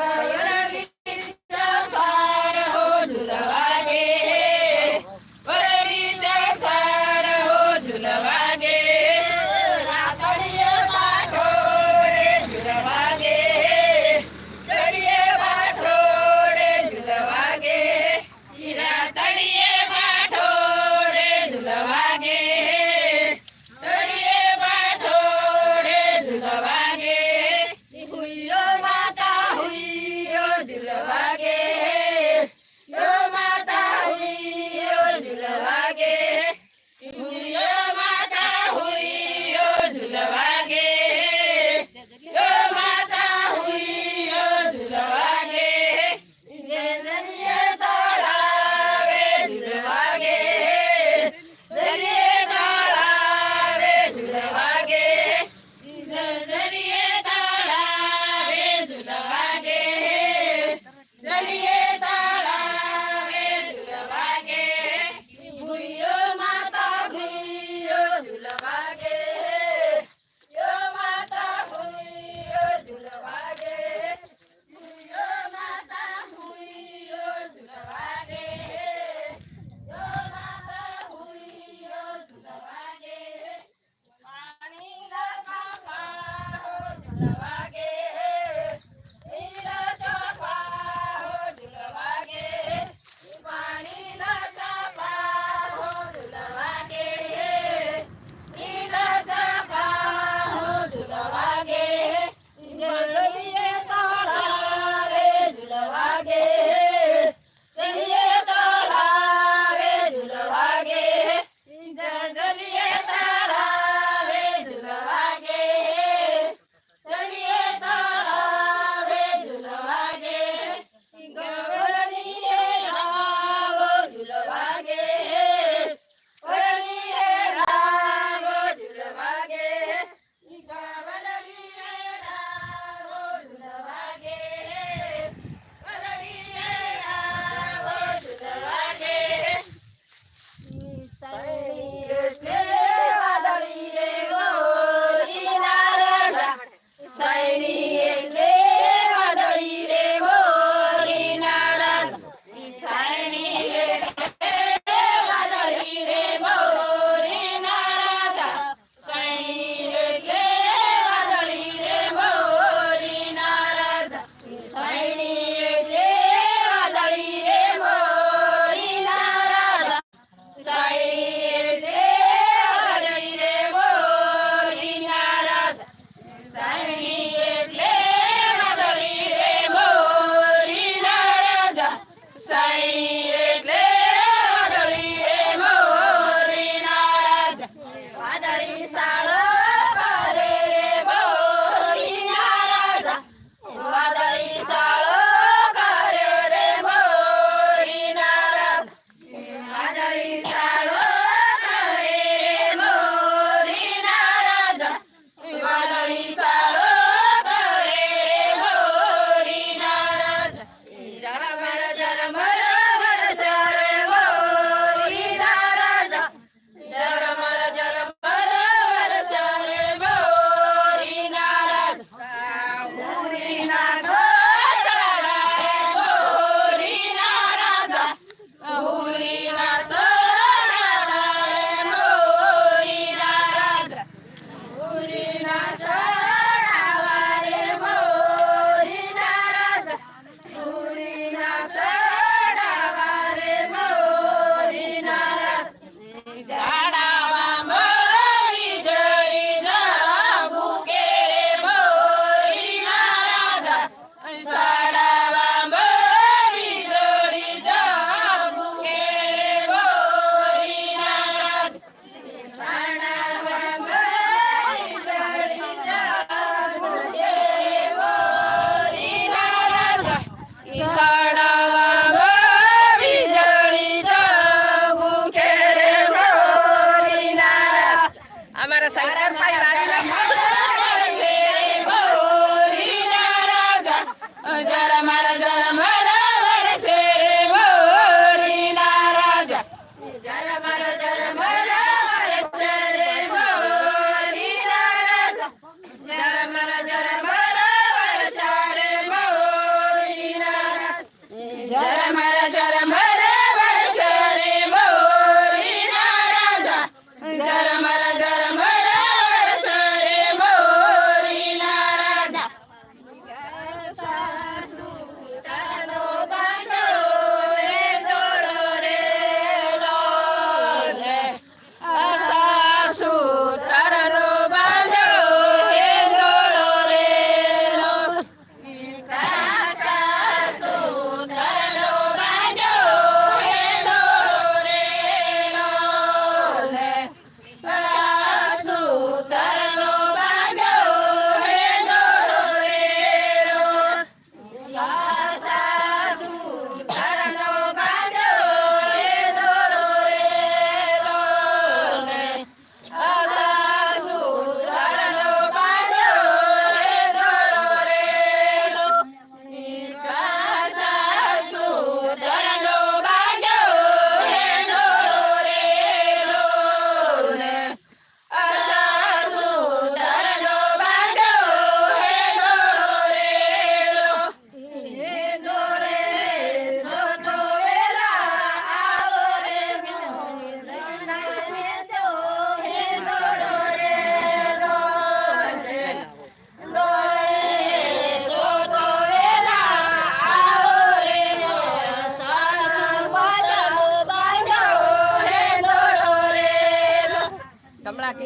Yeah.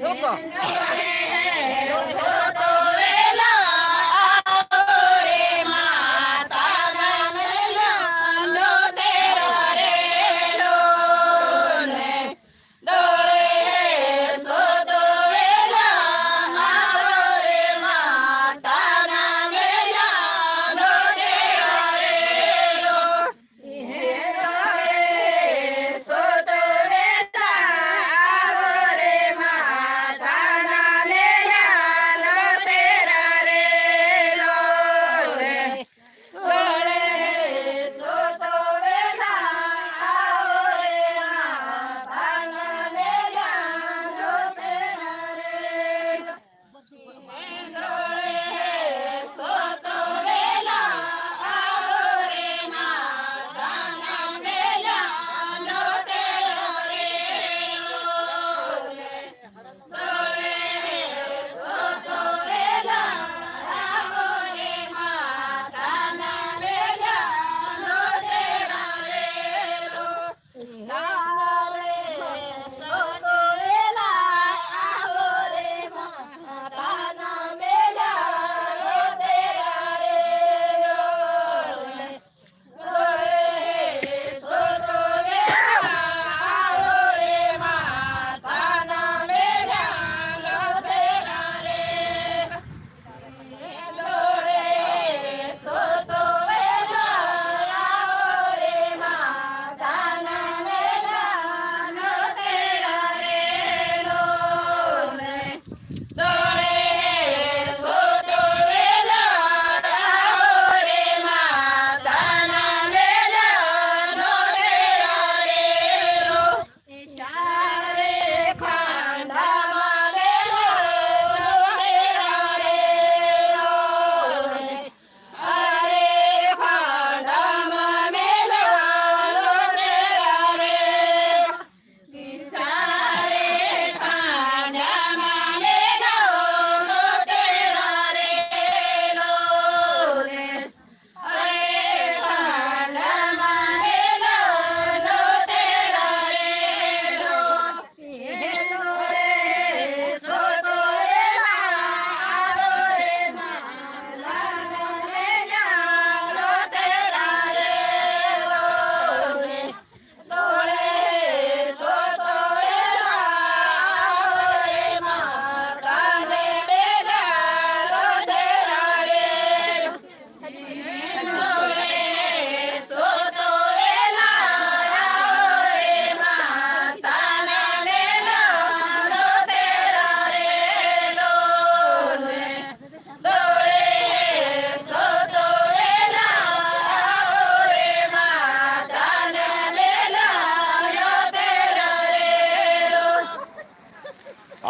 Opa!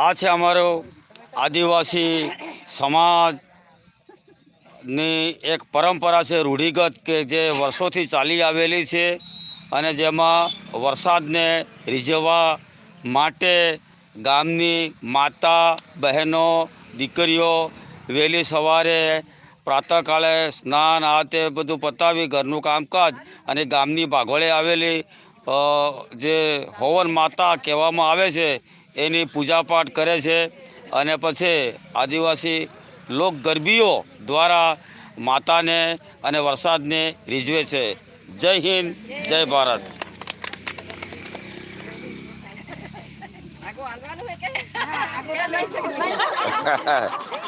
આ છે અમારો આદિવાસી સમાજની એક પરંપરા છે રૂઢિગત કે જે વર્ષોથી ચાલી આવેલી છે અને જેમાં વરસાદને રીઝવવા માટે ગામની માતા, બહેનો, દીકરીઓ વહેલી સવારે પ્રાતઃકાળે સ્નાન, આ તે બધું પતાવી ઘરનું કામકાજ અને ગામની ભાગોળે આવેલી જે હોવન માતા કહેવામાં આવે છે એની પૂજાપાઠ કરે છે અને પછી આદિવાસી લોક ગરબીઓ દ્વારા માતાને અને વરસાદને રીઝવે છે. જય હિન્દ જય ભારત.